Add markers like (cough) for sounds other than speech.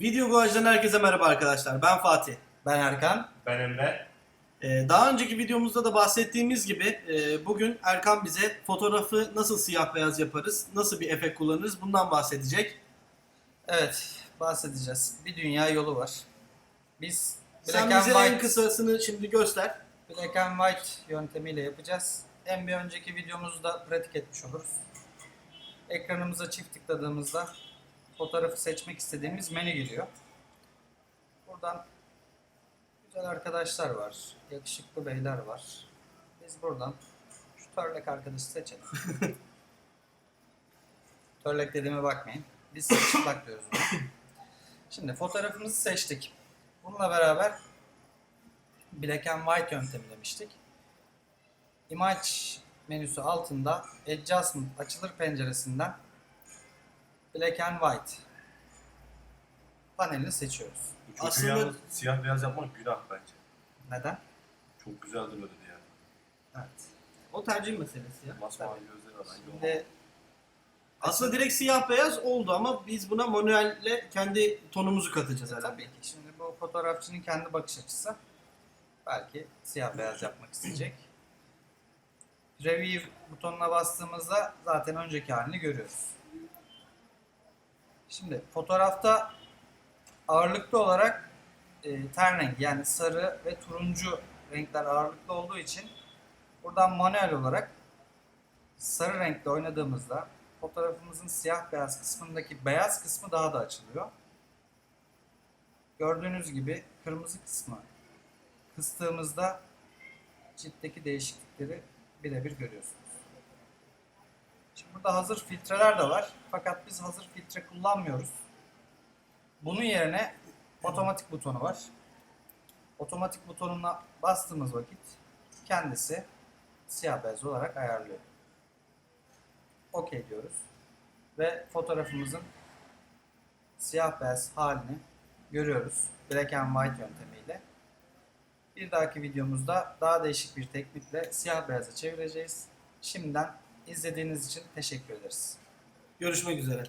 Video Guaj'dan herkese merhaba arkadaşlar. Ben Fatih. Ben Erkan. Ben Emre. Ee, daha önceki videomuzda da bahsettiğimiz gibi e, bugün Erkan bize fotoğrafı nasıl siyah beyaz yaparız, nasıl bir efekt kullanırız bundan bahsedecek. Evet, bahsedeceğiz. Bir dünya yolu var. Biz Black Sen and bize White, en kısasını şimdi göster. Black and White yöntemiyle yapacağız. En bir önceki videomuzda pratik etmiş oluruz. Ekranımıza çift tıkladığımızda fotoğrafı seçmek istediğimiz menü geliyor. Buradan güzel arkadaşlar var, yakışıklı beyler var. Biz buradan şu törlek arkadaşı seçelim. (laughs) törlek dediğime bakmayın. Biz çıplak diyoruz. Şimdi fotoğrafımızı seçtik. Bununla beraber Black and White yöntemi demiştik. Image menüsü altında Adjustment açılır penceresinden Black and White panelini seçiyoruz. Çok Aslında- Aslında... siyah beyaz yapmak günah bence. Neden? Çok güzel duruyordu diye. Evet. O tercih meselesi ya. Masmavi gözleri var. Şimdi Aslında direkt siyah beyaz oldu ama biz buna manuelle kendi tonumuzu katacağız herhalde. tabii ki şimdi bu fotoğrafçının kendi bakış açısı belki siyah beyaz yapmak isteyecek. (clears throat) Review butonuna bastığımızda zaten önceki halini görüyoruz. Şimdi fotoğrafta ağırlıklı olarak e, ten rengi yani sarı ve turuncu renkler ağırlıklı olduğu için buradan manuel olarak sarı renkle oynadığımızda fotoğrafımızın siyah beyaz kısmındaki beyaz kısmı daha da açılıyor. Gördüğünüz gibi kırmızı kısmı kıstığımızda ciltteki değişiklikleri birebir görüyorsunuz. Burada hazır filtreler de var. Fakat biz hazır filtre kullanmıyoruz. Bunun yerine otomatik butonu var. Otomatik butonuna bastığımız vakit kendisi siyah beyaz olarak ayarlıyor. OK diyoruz. Ve fotoğrafımızın siyah beyaz halini görüyoruz. Black and White yöntemiyle. Bir dahaki videomuzda daha değişik bir teknikle siyah beyaza çevireceğiz. Şimdiden izlediğiniz için teşekkür ederiz. Görüşmek üzere.